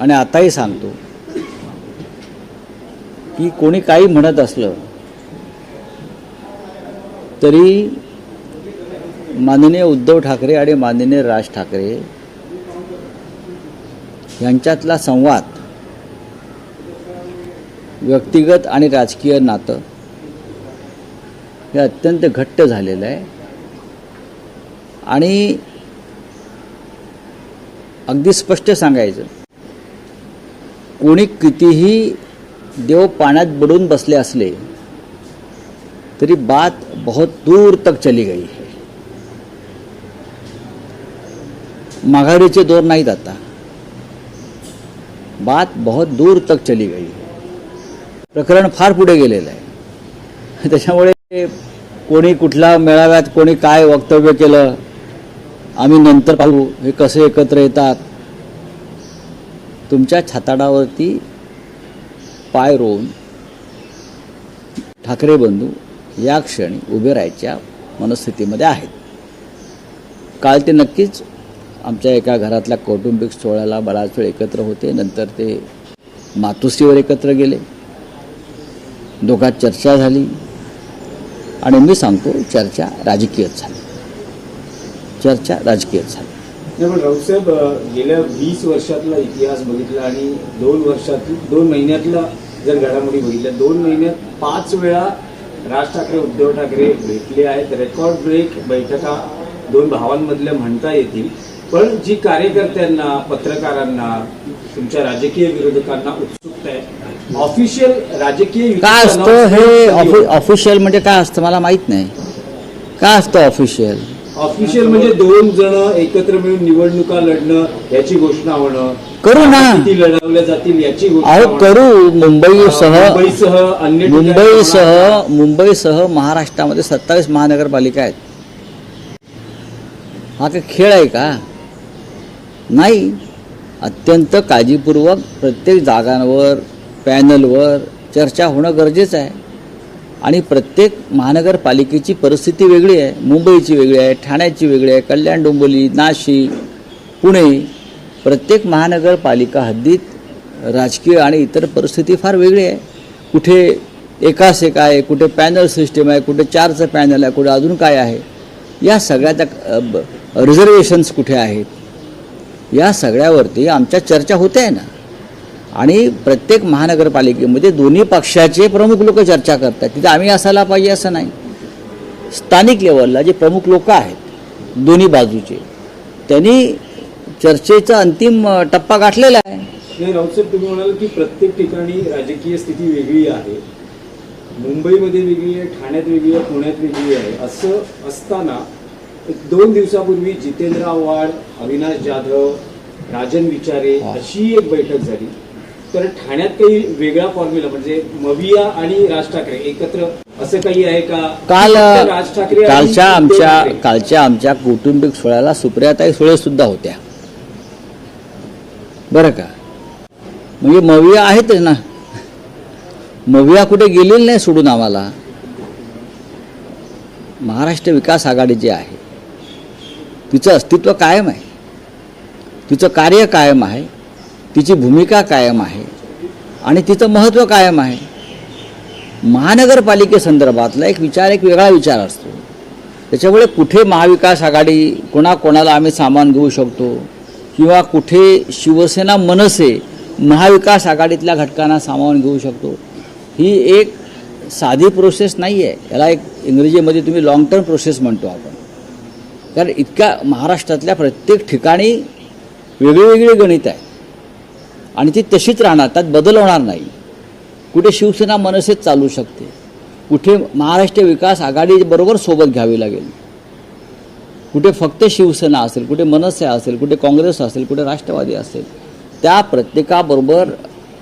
आणि आताही सांगतो. की कोणी काही म्हणत असलं तरी माननीय उद्धव ठाकरे आणि माननीय राज ठाकरे यांच्यातला संवाद व्यक्तिगत आणि राजकीय नातं हे अत्यंत घट्ट झालेलं आहे. आणि अगदी स्पष्ट सांगायचं कोणी कितीही देव पाण्यात बुडून बसले असले तरी बात बहुत दूर तक चली गई है माघारीचे दोर नाहीत आता. बात बहुत दूर तक चली गई है प्रकरण फार पुढे गेलेलं आहे. त्याच्यामुळे कोणी कुठल्या मेळाव्यात कोणी काय वक्तव्य केलं आम्ही नंतर पाहू हे कसे एकत्र येतात. तुमच्या छाताडावरती पाय रोवून ठाकरे बंधू या क्षणी उभे राहायच्या मनस्थितीमध्ये आहेत. काल ते नक्कीच आमच्या एका घरातल्या कौटुंबिक सोहळ्याला बराच वेळ एकत्र होते. नंतर ते मातोश्रीवर एकत्र गेले. दोघात चर्चा झाली आणि मी सांगतो चर्चा राजकीयच झाली. चर्चा राजकीयच झाली. पण राऊतसाहेब गेल्या वीस वर्षातला इतिहास बघितला आणि दोन वर्षात दोन महिन्यातला जर घडामोडी बघितल्या दोन महिन्यात पाच वेळा राज ठाकरे उद्धव ठाकरे भेटले आहेत. रेकॉर्ड ब्रेक बैठका दोन भावांमधल्या म्हणता येतील. पण जी कार्यकर्त्यांना पत्रकारांना तुमच्या राजकीय विरोधकांना उत्सुकता आहे ऑफिशियल राजकीय काय असतं हे? ऑफिशियल म्हणजे काय असतं? मला माहीत नाही. काय असतं ऑफिशियल ऑफिशियल म्हणजे दोन जण एकत्र मिळून निवडणुका लढणं याची घोषणा होणं करू ना. किती लढवल्या जातील याची घोषणा अहो. करू मुंबईसह मुंबईसह अन्य ठिकाणी मुंबईसह. मुंबईसह महाराष्ट्रामध्ये सत्तावीस महानगरपालिका आहेत हा काही खेळ आहे का नाही अत्यंत काळजीपूर्वक प्रत्येक जागांवर पॅनलवर चर्चा होणं गरजेचं आहे आणि प्रत्येक महानगरपालिकेची परिस्थिती वेगळी आहे. मुंबईची वेगळी आहे ठाण्याची वेगळी आहे कल्याण डोंबिवली नाशिक पुणे प्रत्येक महानगरपालिका हद्दीत राजकीय आणि इतर परिस्थिती फार वेगळी आहे. कुठे एकास एक आहे कुठे पॅनल सिस्टीम आहे कुठे चारचं पॅनल आहे कुठे अजून काय आहे या सगळ्याच्या रिझर्वेशन्स कुठे आहेत या सगळ्यावरती आमच्या चर्चा होत्या आहे ना. आणि प्रत्येक महानगरपालिकेमध्ये दोन्ही पक्षाचे प्रमुख लोक चर्चा करतात. तिथे आम्ही असायला पाहिजे असं नाही. स्थानिक लेवलला जे प्रमुख लोक आहेत दोन्ही बाजूचे त्यांनी चर्चेचा अंतिम टप्पा गाठलेला आहे. नाही राऊतसाहेब तुम्ही म्हणाल की प्रत्येक ठिकाणी राजकीय स्थिती वेगळी आहे. मुंबईमध्ये वेगळी आहे ठाण्यात वेगळी आहे पुण्यात वेगळी आहे. असं असताना दोन दिवसापूर्वी जितेंद्र आव्हाड अविनाश जाधव राजन विचारे. अशी एक बैठक झाली. तर ठाण्यात काही वेगळा फॉर्म्युला म्हणजे मविया आणि राज ठाकरे एकत्र असं काही आहे का? काल राज ठाकरे कालच्या आमच्या? कालच्या आमच्या कौटुंबिक सोहळ्याला सुप्रियाताई सुळे सुद्धा होत्या. बरं का? म्हणजे मविया आहेतच ना. मविया कुठे गेलेली नाही सोडून आम्हाला. महाराष्ट्र विकास आघाडी जी आहे तिचं अस्तित्व कायम आहे. तिचं कार्य कायम आहे. तिची भूमिका कायम आहे आणि तिचं महत्त्व कायम आहे. महानगरपालिकेसंदर्भातला एक विचार एक वेगळा विचार असतो. त्याच्यामुळे कुठे महाविकास आघाडी कोणाकोणाला आम्ही सामान घेऊ शकतो किंवा कुठे शिवसेना मनसे महाविकास आघाडीतल्या घटकांना सामावून घेऊ शकतो ही एक साधी प्रोसेस नाही आहे याला एक इंग्रजीमध्ये तुम्ही लाँग टर्म प्रोसेस म्हणतो आपण. कारण इतक्या महाराष्ट्रातल्या प्रत्येक ठिकाणी वेगळी वेगळी गणित आहे. आणि ती तशीच राहणार त्यात बदल होणार नाही. कुठे शिवसेना मनसेच चालू शकते कुठे महाराष्ट्र विकास आघाडी बरोबर सोबत घ्यावी लागेल. कुठे फक्त शिवसेना असेल कुठे मनसे असेल कुठे काँग्रेस असेल कुठे राष्ट्रवादी असेल त्या प्रत्येकाबरोबर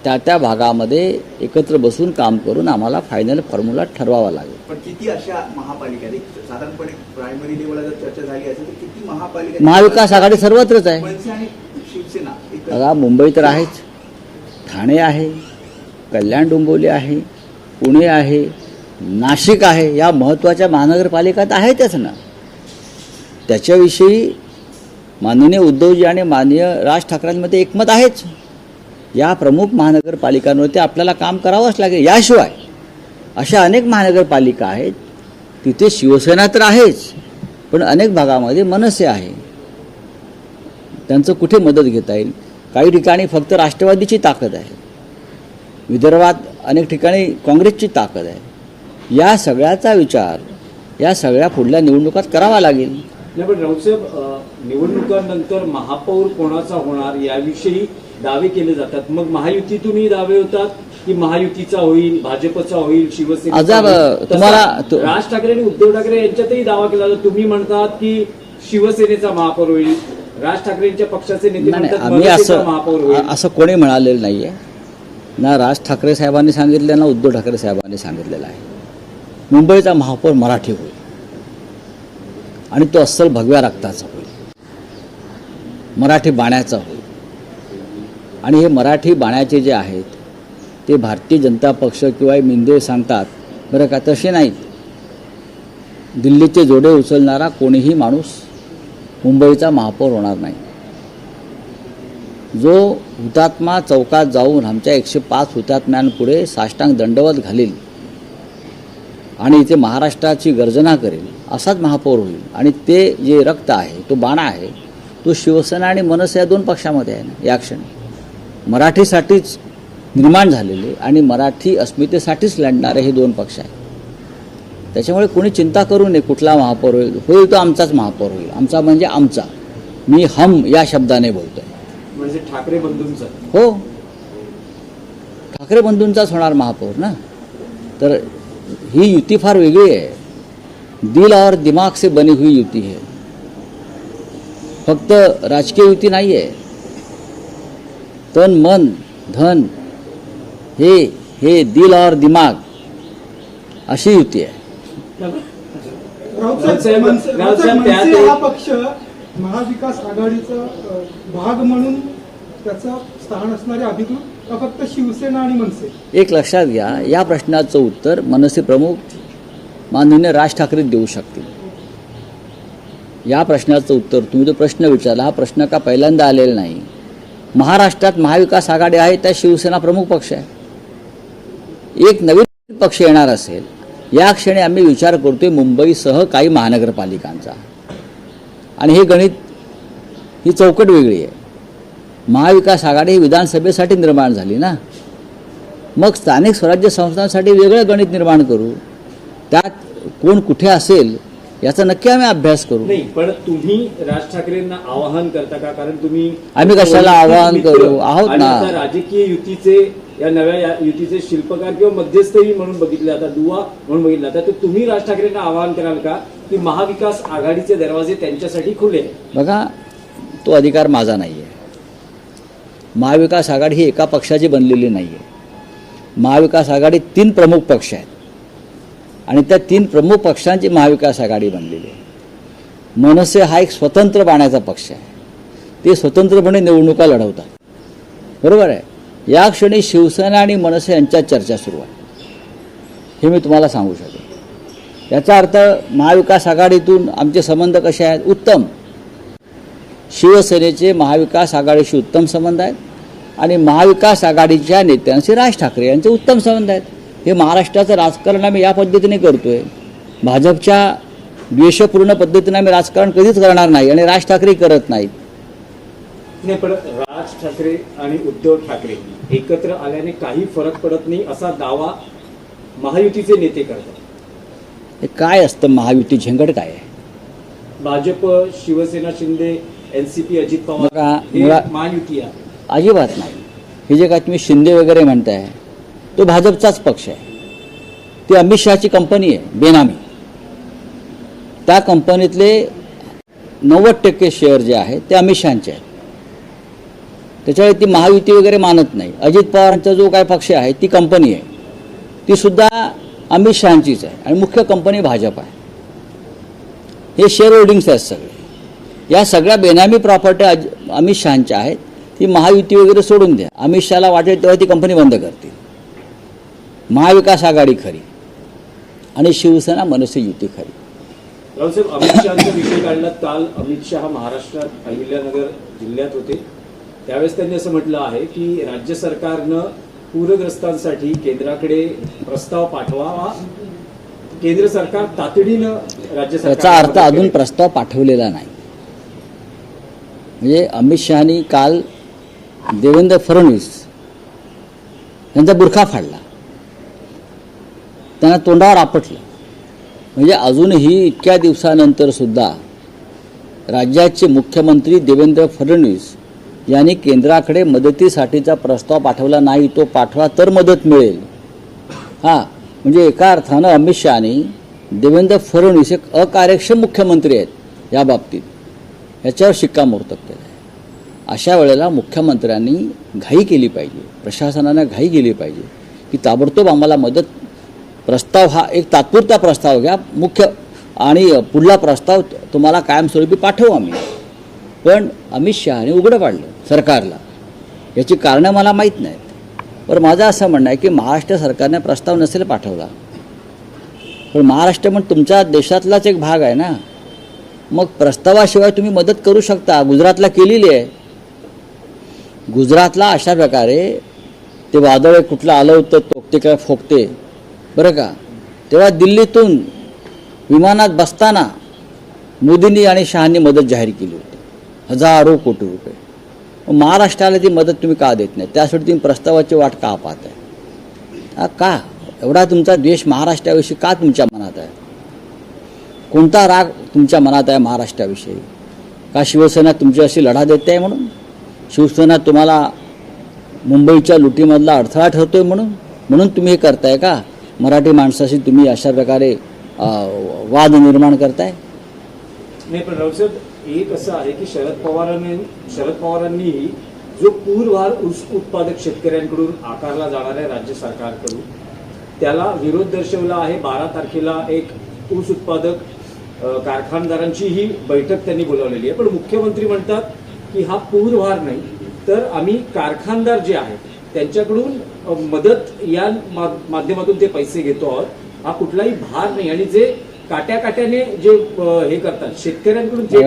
त्या त्या भागामध्ये एकत्र बसून काम करून आम्हाला फायनल फॉर्म्युला ठरवावा लागेल. पण किती अशा महापालिका साधारणपणे प्रायमरी लेवलला जर चर्चा झाली असेल तर किती महापालिका महाविकास आघाडी सर्वत्रच आहे. शिवसेना मुंबई तर आहेच. ठाणे आहे कल्याण डोंबिवली आहे पुणे आहे नाशिक आहे या महत्त्वाच्या महानगरपालिकात आहेतच ना. त्याच्याविषयी माननीय उद्धवजी आणि माननीय राज ठाकरेंमध्ये एकमत आहेच. या प्रमुख महानगरपालिकांवरती आपल्याला काम करावंच लागेल. याशिवाय अशा अनेक महानगरपालिका आहेत तिथे शिवसेना तर आहेच पण अनेक भागामध्ये मनसे आहे. त्यांचं कुठे मदत घेता येईल? काही ठिकाणी फक्त राष्ट्रवादीची ताकद आहे. विदर्भात अनेक ठिकाणी काँग्रेसची ताकद आहे. या सगळ्याचा विचार या सगळ्या पुढल्या निवडणुकात करावा लागेल. नाही पण निवडणुकांनंतर महापौर कोणाचा होणार याविषयी दावे केले जातात. मग महायुतीतूनही दावे होतात की महायुतीचा होईल भाजपचा होईल शिवसेना तुम्हाला- राज ठाकरे आणि उद्धव ठाकरे यांच्यातही दावा केला जातो. तुम्ही म्हणतात की शिवसेनेचा महापौर होईल राज ठाकरेंच्या पक्षाचे नेते आम्ही असं असं कोणी म्हणालेलं नाही आहे ना राज ठाकरे साहेबांनी सांगितलं ना उद्धव ठाकरे साहेबांनी सांगितलेलं आहे. मुंबईचा महापौर मराठी होईल. आणि तो अस्सल भगव्या रक्ताचा होईल. मराठी बाण्याचा होईल. आणि हे मराठी बाण्याचे जे आहेत ते भारतीय जनता पक्ष किंवा मिंदे सांगतात बरं का? तसे नाहीत. दिल्लीचे जोडे उचलणारा कोणीही माणूस मुंबईचा महापौर होणार नाही. जो हुतात्मा चौकात जाऊन आमच्या एकशे पाच हुतात्म्यांपुढे साष्टांग दंडवत घालील आणि इथे महाराष्ट्राची गर्जना करेल असाच महापौर होईल. आणि ते जे रक्त आहे तो बाणा आहे तो शिवसेना आणि मनसे या दोन पक्षामध्ये आहे ना या क्षणी. मराठीसाठीच निर्माण झालेले आणि मराठी अस्मितेसाठीच लढणारे हे दोन पक्ष आहेत. त्याच्यामुळे कोणी चिंता करू नये कुठला महापौर होईल. होईल तो आमचाच महापौर होईल. आमचा म्हणजे आमचा. मी हम या शब्दाने बोलतोय. म्हणजे ठाकरे बंधूंचा. हो. ठाकरे बंधूंचाच होणार महापौर ना? तर ही युती फार वेगळी आहे. दिल और दिमाग से बनी हुई युती है. फक्त राजकीय युती नाही आहे तन मन धन हे हे दिल और दिमाग अशी युती आहे. मनसे- हा पक्ष महाविकास आघाडीचा भाग म्हणून त्याचा स्थान असणारे अधिकृत का फक्त शिवसेना आणि मनसे? एक लक्षात घ्या या प्रश्नाचं उत्तर मनसे प्रमुख माननीय राज ठाकरे देऊ शकतील. या प्रश्नाचं उत्तर तुम्ही जो प्रश्न विचारला हा प्रश्न का पहिल्यांदा आलेला नाही? महाराष्ट्रात महाविकास आघाडी आहे त्या शिवसेना प्रमुख पक्ष आहे. एक नवीन पक्ष येणार असेल या क्षणी आम्ही विचार करतोय मुंबईसह काही महानगरपालिकांचा. आणि हे गणित ही चौकट वेगळी आहे. महाविकास आघाडी ही विधानसभेसाठी निर्माण झाली ना? मग स्थानिक स्वराज्य संस्थांसाठी वेगळं गणित निर्माण करू. त्यात कोण कुठे असेल याचा नक्की आम्ही अभ्यास करू. नाही पण तुम्ही राज ठाकरेंना आवाहन करता का? कारण तुम्ही आम्ही कशाला आवाहन करू? आहोत ना. राजकीय युतीचे या नव्या या युतीचे शिल्पकार किंवा मध्यस्थही म्हणून बघितले जातात दुवा म्हणून बघितला जातात. तर तुम्ही राज ठाकरेंना आवाहन कराल का की महाविकास आघाडीचे दरवाजे त्यांच्यासाठी खुले बघा तो अधिकार माझा नाही आहे महाविकास आघाडी ही एका पक्षाची बनलेली नाही आहे महाविकास आघाडी तीन प्रमुख पक्ष आहेत. आणि त्या तीन प्रमुख पक्षांची महाविकास आघाडी बनलेली आहे. मनसे हा एक स्वतंत्र बाण्याचा पक्ष आहे. ते स्वतंत्रपणे निवडणुका लढवतात. बरोबर आहे? या क्षणी शिवसेना आणि मनसे यांच्यात चर्चा सुरू आहे. हे मी तुम्हाला सांगू शकेन याचा अर्थ महाविकास आघाडीतून आमचे संबंध कसे आहेत? उत्तम. शिवसेनेचे महाविकास आघाडीशी उत्तम संबंध आहेत आणि महाविकास आघाडीच्या नेत्यांशी राज ठाकरे यांचे उत्तम संबंध आहेत. हे महाराष्ट्राचं राजकारण आम्ही या पद्धतीने करतो आहे भाजपच्या द्वेषपूर्ण पद्धतीने आम्ही राजकारण कधीच करणार नाही आणि राज ठाकरे करत नाहीत. नाही पण राज ठाकरे आणि उद्धव ठाकरे एकत्र आल्याने काही फरक पडत नाही असा दावा महायुतीचे नेते करतात. हे काय असतं? महायुती झंगड काय आहे? भाजप शिवसेना शिंदे एनसीपी अजित बघा, पवार हे मुळा- महायुती आहे. अजिबात नाही. हे जे काय तुम्ही शिंदे वगैरे म्हणताय तो भाजपचाच पक्ष आहे. ती अमित शहाची कंपनी आहे बेनामी. त्या कंपनीतले नव्वद टक्के शेअर जे आहेत ते अमित शहाचे आहेत. त्याच्यामुळे ती महायुती वगैरे मानत नाही. अजित पवारांचा जो काय पक्ष आहे ती कंपनी आहे. ती सुद्धा अमित शहाचीच आहे आणि मुख्य कंपनी भाजप आहे. हे शेअर होल्डिंग्स आहेत सगळे. या सगळ्या बेनामी प्रॉपर्टी अज अमित शहाच्या आहेत. ती महायुती वगैरे सोडून द्या. अमित शहाला वाटेल तेव्हा ती कंपनी बंद करतील. महाविकास आघाडी खरी. आणि शिवसेना मनसे युती खरी. रावसाहेब अमित शहाचा विषय काढला काल अमित शहा महाराष्ट्रात अहिल्यानगर जिल्ह्यात होते. त्यावेळेस त्यांनी असं म्हटलं आहे की राज्य सरकारनं पूरग्रस्तांसाठी केंद्राकडे प्रस्ताव पाठवावा. केंद्र सरकार तातडीनं राज्य याचा सरकारला अर्थ अजून. प्रस्ताव पाठवलेला नाही. म्हणजे अमित शहानी काल देवेंद्र फडणवीस यांचा बुरखा फाडला. त्यांना तोंडावर आपटलं. म्हणजे अजूनही इतक्या दिवसानंतर सुद्धा राज्याचे मुख्यमंत्री देवेंद्र फडणवीस यांनी केंद्राकडे मदतीसाठीचा प्रस्ताव पाठवला नाही तो पाठवा तर मदत मिळेल. हां म्हणजे एका अर्थानं अमित शहानी देवेंद्र फडणवीस एक अकार्यक्षम मुख्यमंत्री आहेत या बाबतीत. याच्यावर शिक्कामोर्तब केलं आहे अशा वेळेला मुख्यमंत्र्यांनी घाई केली पाहिजे प्रशासनानं घाई केली पाहिजे की ताबडतोब आम्हाला मदत प्रस्ताव हा एक तात्पुरता प्रस्ताव घ्या. मुख्य आणि पुढला प्रस्ताव तुम्हाला कायमस्वरूपी पाठवू आम्ही. पण अमित शहाने उघडं पाडलं. सरकारला याची कारणं मला माहीत नाहीत. पण माझं असं म्हणणं आहे की महाराष्ट्र सरकारने प्रस्ताव नसेल पाठवला. पण महाराष्ट्र पण तुमच्या देशातलाच एक भाग आहे ना. मग प्रस्तावाशिवाय तुम्ही मदत करू शकता. गुजरातला केलेली आहे. गुजरातला अशा प्रकारे ते वादळ कुठलं आलं होतं तोकते काय फोकते. बरं का? तेव्हा दिल्लीतून विमानात बसताना मोदींनी आणि शहांनी मदत जाहीर केली होती. हजारो कोटी रुपये. महाराष्ट्राला ती मदत तुम्ही का देत नाही? त्यासाठी तुम्ही प्रस्तावाची वाट का पाहताय? आहे का? एवढा तुमचा द्वेष महाराष्ट्राविषयी का तुमच्या मनात आहे? कोणता राग तुमच्या मनात आहे महाराष्ट्राविषयी? का शिवसेना तुमच्याशी लढा देते आहे म्हणून? शिवसेना तुम्हाला मुंबईच्या लुटीमधला अडथळा ठरतो आहे म्हणून? म्हणून तुम्ही हे करताय का? मराठी माणसाशी तुम्ही अशा प्रकारे वाद निर्माण करताय? नाही पण एक असं आहे की शरद पवारांनी शरद पवारांनीही जो पूरभार ऊस उत्पादक शेतकऱ्यांकडून आकारला जाणार आहे राज्य सरकारकडून त्याला विरोध दर्शवला आहे. बारा तारखेला एक ऊस उत्पादक कारखानदारांची ही बैठक त्यांनी बोलावलेली आहे. पण मुख्यमंत्री म्हणतात की हा पूरभार नाही तर आम्ही कारखानदार जे आहेत त्यांच्याकडून मदत या मा- माध्यमातून ते पैसे घेतो आहोत हा कुठलाही भार नाही. आणि जे काट्या काट्याने जे हे करतात शेतकऱ्यांकडून जे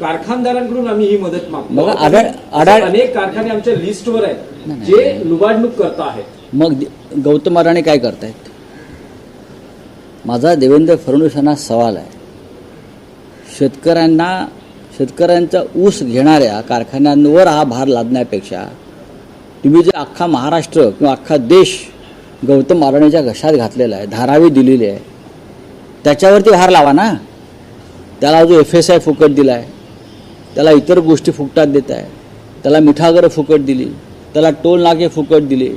कारखानदारांकडून आम्ही ही मदत मागतो. अनेक कारखाने आमच्या लिस्टवर आहेत जे लुबाडणूक करत आहेत. मग गौतम अडाणी काय करतायत? माझा देवेंद्र फडणवीस यांना सवाल आहे. शेतकऱ्यांना शेतकऱ्यांचा ऊस घेणाऱ्या कारखान्यांवर हा भार लादण्यापेक्षा तुम्ही जे अख्खा महाराष्ट्र किंवा अख्खा देश गौतम अडाणीच्या घशात घातलेला आहे धारावी दिलेली आहे त्याच्यावरती भार लावा ना. त्याला जो एफ एस आय फुकट दिला आहे त्याला इतर गोष्टी फुकटात देत आहे त्याला मिठागरं फुकट दिली त्याला टोल नाके फुकट दिले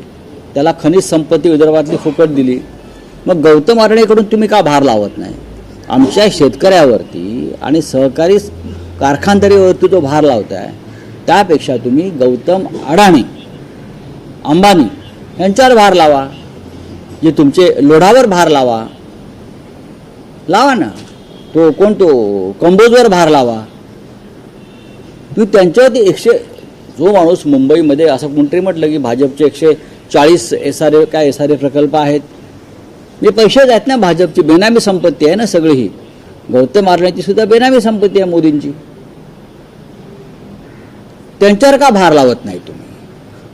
त्याला खनिज संपत्ती विदर्भातली फुकट दिली. मग गौतम अडणेकडून तुम्ही का भार लावत नाही? आमच्या शेतकऱ्यावरती आणि सहकारी कारखानदारीवरती तो भार लावताय त्यापेक्षा तुम्ही गौतम अडाणी अंबानी यांच्यावर भार लावा. जे तुमचे लोढावर भार लावा. लावा ना. तो कोण तो कंबोजवर भार लावा. तू त्यांच्यावरती एकशे जो माणूस मुंबईमध्ये असं कोणतरी म्हटलं की भाजपचे एकशे चाळीस एस आर ए काय एस आर ए प्रकल्प आहेत? म्हणजे पैसेच आहेत ना भाजपची बेनामी संपत्ती आहे ना सगळी. ही गौतम मारण्याची सुद्धा बेनामी संपत्ती आहे मोदींची. त्यांच्यावर का भार लावत नाही तुम्ही?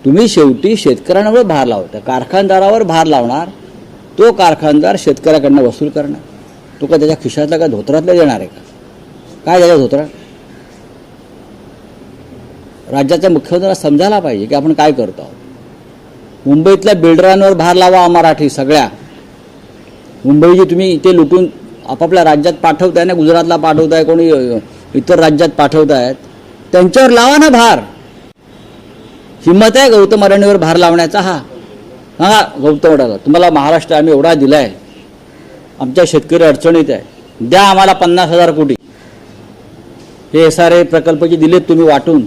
तुम्ही शेवटी शेतकऱ्यांवर भार लावता. कारखानदारावर भार लावणार. तो कारखानदार शेतकऱ्याकडनं वसूल करणार. तो का त्याच्या खिशातला का धोत्रातला देणार आहे का? काय त्याच्या धोत्रात? राज्याच्या मुख्यमंत्र्यांना समजायला पाहिजे की आपण काय करतो आहोत. मुंबईतल्या बिल्डरांवर भार लावा मराठी सगळ्या. मुंबईची तुम्ही इथे लुटून आपापल्या राज्यात पाठवताय ना गुजरातला पाठवताय कोणी इतर राज्यात पाठवतायत त्यांच्यावर लावा ना भार. हिंमत आहे गौतम अरण्यवर भार लावण्याचा? हा. हा गौतम अडाला तुम्हाला महाराष्ट्र आम्ही एवढा दिला आहे आमच्या शेतकरी अडचणीत आहे. द्या आम्हाला पन्नास हजार कोटी. हे एस आर ए प्रकल्प जे दिलेत तुम्ही वाटून.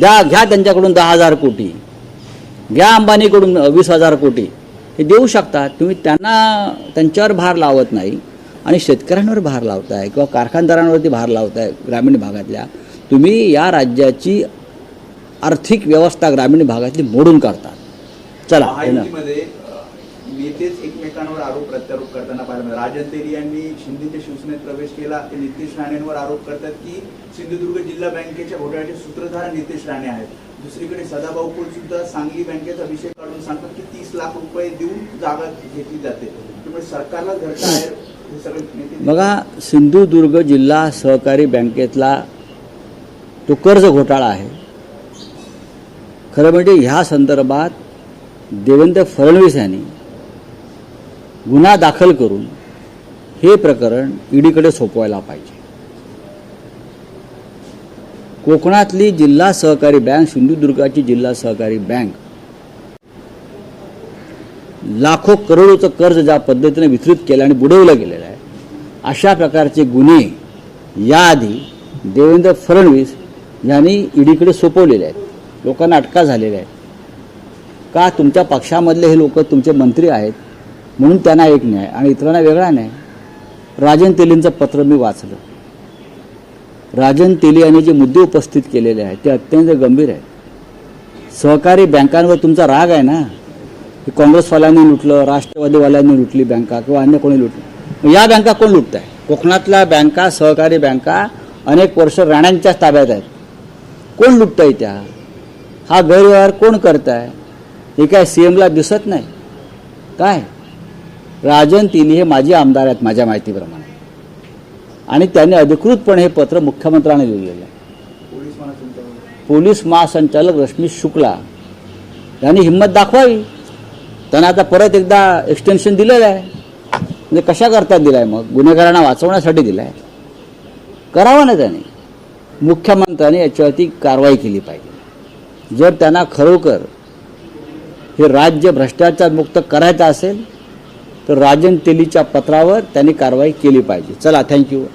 द्या घ्या त्यांच्याकडून दहा हजार कोटी. घ्या अंबानीकडून वीस हजार कोटी. हे देऊ शकता तुम्ही त्यांना त्यांच्यावर भार लावत नाही आणि शेतकऱ्यांवर भार लावताय किंवा कारखानदारांवरती भार लावताय ग्रामीण भागातल्या. तुम्ही या राज्याची आर्थिक व्यवस्था ग्रामीण भागातली मोडून काढता. चला नेतेच एकमेकांवर आरोप प्रत्यारोप करताना पाहायला राजन तेरी यांनी शिंदेच्या शिवसेनेत प्रवेश केला. ते नितेश राणेंवर आरोप करतात की सिंधुदुर्ग जिल्हा बँकेच्या घोटाळ्याचे सूत्रधार नितेश राणे आहेत. दुसरीकडे सदाभाऊ कुल सुद्धा सांगली बँकेचा विषय काढून सांगतात की तीस लाख रुपये देऊन जागा घेतली जाते. त्यामुळे सरकारला घरटा आहे. हे बघा सिंधुदुर्ग जिल्हा सहकारी बँकेतला तो कर्ज घोटाळा आहे. खरं म्हणजे ह्या संदर्भात देवेंद्र फडणवीस यांनी गुन्हा दाखल करून हे प्रकरण ईडीकडे सोपवायला पाहिजे. कोकणातली जिल्हा सहकारी बँक सिंधुदुर्गाची जिल्हा सहकारी बँक लाखो करोडोचं कर्ज ज्या पद्धतीने वितरित केलं आणि बुडवलं गेलेलं आहे अशा प्रकारचे गुन्हे याआधी देवेंद्र फडणवीस यांनी ईडीकडे सोपवलेले आहेत. लोकांना अटका झालेल्या आहेत का तुमच्या पक्षामधले हे लोक तुमचे मंत्री आहेत? म्हणून त्यांना एक न्याय आणि इतरांना वेगळा न्याय. राजन तेलींचं पत्र मी वाचलं. राजन तेली यांनी जे मुद्दे उपस्थित केलेले आहेत ते अत्यंत गंभीर आहेत. सहकारी बँकांवर तुमचा राग आहे ना? की काँग्रेसवाल्यांनी लुटलं राष्ट्रवादीवाल्यांनी लुटली बँका किंवा अन्य कोणी लुटलं? या बँका कोण लुटत आहे कोकणातल्या बँका सहकारी बँका अनेक वर्ष राण्यांच्याच ताब्यात आहेत. कोण लुटत आहे त्या? हा गैरव्यवहार कोण करत आहे हे काय सी एमला दिसत नाही? काय? राजन तिनी हे माजी आमदार आहेत माझ्या माहितीप्रमाणे. आणि त्यांनी अधिकृतपणे हे पत्र मुख्यमंत्र्यांना लिहिलेलं आहे. पोलीस महासंचालक रश्मी शुक्ला यांनी हिंमत दाखवावी. त्यांना आता परत एकदा एक्सटेन्शन दिलेलं आहे. म्हणजे कशा करता दिलं आहे मग? गुन्हेगारांना वाचवण्यासाठी दिलं आहे करावं ना त्याने. मुख्यमंत्र्यांनी याच्यावरती कारवाई केली पाहिजे. जर त्यांना खरोखर हे राज्य भ्रष्टाचार मुक्त करायचं असेल तर राजन तेलीच्या पत्रावर त्यांनी कारवाई केली पाहिजे. चला थँक्यू